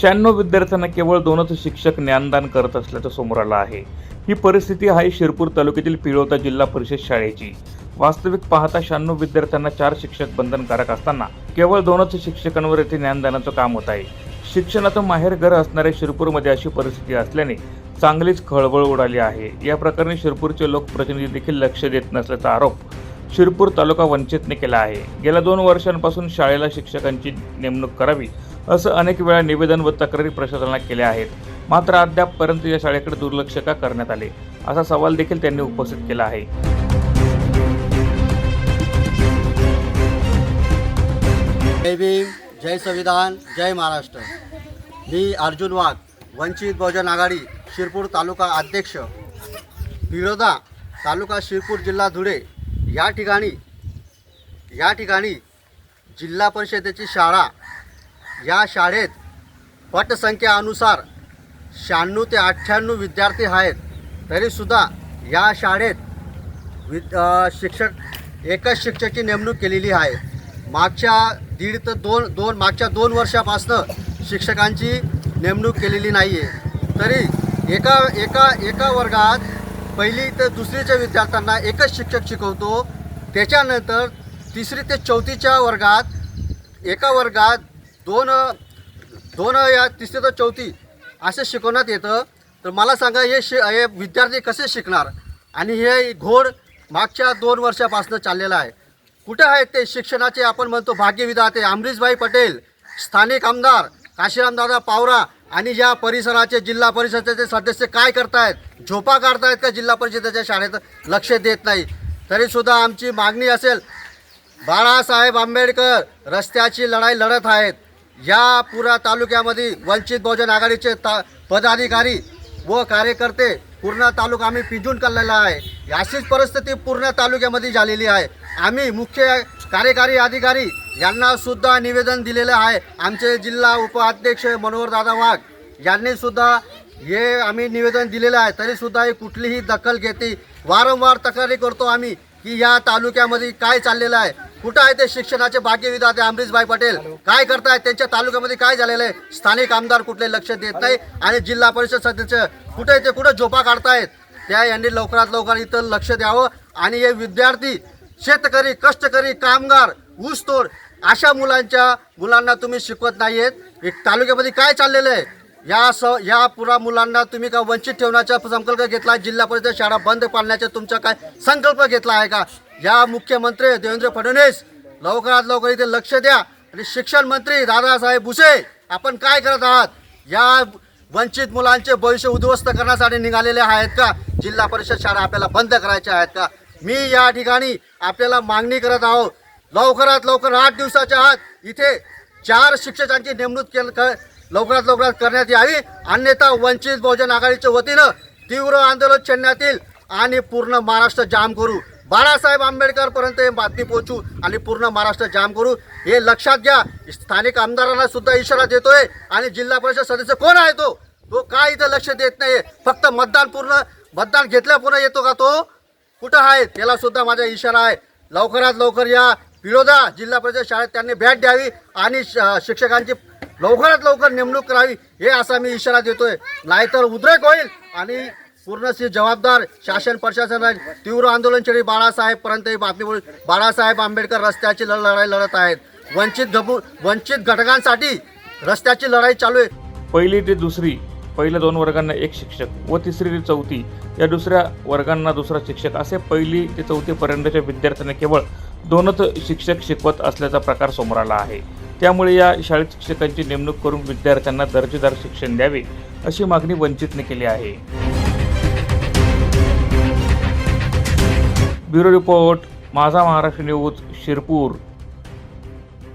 शहाण्णव विद्यार्थ्यांना केवळ दोनच शिक्षक ज्ञानदान करत असल्याचं समोर आलं आहे. ही परिस्थिती आहे शिरपूर तालुक्यातील पिळवता जिल्हा परिषद शाळेची. वास्तविक पाहता शहाण्णव विद्यार्थ्यांना चार शिक्षक बंधनकारक असताना केवळ दोनच शिक्षकांवर येथे ज्ञानदानाचं काम होत आहे. शिक्षणाचं माहेर घर असणाऱ्या शिरपूरमध्ये अशी परिस्थिती असल्याने चांगलीच खळबळ उडाली आहे. या प्रकरणी शिरपूरचे लोकप्रतिनिधी देखील लक्ष देत नसल्याचा आरोप शिरपूर तालुका वंचितने केला आहे. गेल्या दोन वर्षांपासून शाळेला शिक्षकांची नेमणूक करावी असं अनेक वेळा निवेदन व तक्रारी प्रशासनाला केल्या आहेत. मात्र अद्यापपर्यंत या शाळेकडे दुर्लक्ष का करण्यात आले असा सवाल देखील त्यांनी उपस्थित केला आहे. जय भीम जय संविधान जय महाराष्ट्र. मी अर्जुन वाघ वंचित बहुजन आघाडी शिरपूर तालुका अध्यक्ष. विरोधा तालुका शिरपूर जिल्हा धुळे. या ठिकाणी या ठिकाणी जिल्हा परिषदेची शाळा या शाळेत पटसंख्यानुसार शहाण्णव ते अठ्ठ्याण्णव विद्यार्थी आहेत. तरीसुद्धा या शाळेत विद शिक्षक एकच शिक्षकाची नेमणूक केलेली आहे. मागच्या दीड ते दोन दोन मागच्या दोन वर्षापासनं शिक्षकांची नेमणूक केलेली नाही आहे तरी एका एका एका वर्गात पहिली ते दुसरीच्या विद्यार्थ्यांना एकच शिक्षक शिकवतो. त्याच्यानंतर तिसरी ते चौथीच्या वर्गात एका वर्गात दोन दोन या तिसरी तर चौथी असे शिकवण्यात येतं. तर मला सांगा हे शि हे विद्यार्थी कसे शिकणार? आणि हे घोड मागच्या दोन वर्षापासून चाललेलं आहे. कुठे आहेत ते शिक्षणाचे? आपण म्हणतो भाग्यविधाते अमरीशभाई पटेल स्थानिक आमदार काशीरामदादा पावरा आणि या परिसराचे जिल्हा परिषदेचे सदस्य काय करतायत झोपा काढतायत का जिल्हा परिषदेच्या शाळेत लक्ष देत नाही? तरीसुद्धा आमची मागणी असेल बाळासाहेब आंबेडकर रस्त्याची लढाई लढत आहेत. या पुरा तालुक्यामध्ये वंचित बहुजन आघाडीचे ता पदाधिकारी व कार्यकर्ते पूर्ण तालुका आम्ही पिंजून काढलेला आहे. अशीच परिस्थिती पूर्ण तालुक्यामध्ये झालेली आहे. आम्ही मुख्य कार्यकारी अधिकारी यांना सुद्धा निवेदन दिलेलं आहे. आमचे जिल्हा उपाध्यक्ष मनोहर दादा वाघ यांनी सुद्धा हे आम्ही निवेदन दिलेलं आहे. तरीसुद्धा हे कुठलीही दखल घेते वारंवार तक्रारी करतो आम्ही की या तालुक्यामध्ये काय चाललेलं आहे. कुठं आहे ते शिक्षणाचे भाग्यविधाते अमरीशभाई पटेल? काय करतायत? त्यांच्या तालुक्यामध्ये काय झालेलं आहे? स्थानिक आमदार कुठले लक्ष देत नाही आणि जिल्हा परिषद सदस्य कुठे ते कुठं झोपा काढतायत? त्या यांनी लवकरात लवकर इथं लक्ष द्यावं आणि हे विद्यार्थी शेतकरी कष्टकरी कामगार ऊसतोड अशा मुलांच्या मुलांना तुम्ही शिकवत नाही आहेत एक तालुक्यामध्ये काय चाललेलं आहे? या स या पुरा मुलांना तुम्ही का वंचित ठेवण्याचा संकल्प घेतला? जिल्हा परिषद शाळा बंद पाडण्याचा तुमचा काय संकल्प घेतला आहे का? या मुख्यमंत्री देवेंद्र फडणवीस लवकरात लवकर इथे लक्ष द्या. आणि शिक्षण मंत्री दादासाहेब भुसे आपण काय करत आहात? या वंचित मुलांचे भविष्य उद्ध्वस्त करण्यासाठी निघालेले आहेत का? जिल्हा परिषद शाळा आपल्याला बंद करायच्या आहेत का? मी या ठिकाणी आपल्याला मागणी करत आहोत. लवकरात लवकर आठ दिवसाच्या आत इथे चार शिक्षकांची नेमणूक केल लवकरात लवकरात करण्यात यावी. अन्यथा वंचित बहुजन आघाडीच्या वतीनं तीव्र आंदोलन छेडण्यात येईल आणि पूर्ण महाराष्ट्र जाम करू. बाळासाहेब आंबेडकरपर्यंत हे बातमी पोहोचू आणि पूर्ण महाराष्ट्र जाम करू हे लक्षात घ्या. स्थानिक आमदारांना सुद्धा इशारा देतोय आणि जिल्हा परिषद सदस्य कोण आहे तो? तो काय इथं लक्ष देत नाही फक्त मतदान पूर्ण मतदान घेतल्या पुन्हा येतो का तो? कुठं आहे? त्याला सुद्धा माझा इशारा आहे. लवकरात लवकर या. विरोधा जिल्हा परिषद शाळेत त्यांनी भेट द्यावी आणि श- शिक्षकांची लवकरात लवकर नेमणूक करावी हे असा मी इशारा देतोय. नाहीतर उद्रेक होईल आणि पूर्णशी जबाबदार शासन प्रशासन तीव्र आंदोलन छेडी बाळासाहेब पर्यंत ही बातमी बोल. बाळासाहेब आंबेडकर रस्त्याची लढाई लढत आहेत. वंचित घबू वंचित घटकांसाठी रस्त्याची लढाई चालू आहे. पहिली ते दुसरी पहिल्या दोन वर्गांना एक शिक्षक व तिसरी ते चौथी या दुसऱ्या वर्गांना दुसरा शिक्षक असे पहिली ते चौथीपर्यंतच्या विद्यार्थ्यांना केवळ दोनच शिक्षक शिकवत असल्याचा प्रकार समोर आला आहे. त्यामुळे या शाळेत शिक्षकांची नेमणूक करून विद्यार्थ्यांना दर्जेदार शिक्षण द्यावे अशी मागणी वंचितने केली आहे. ब्युरो रिपोर्ट माझा महाराष्ट्र न्यूज शिरपूर.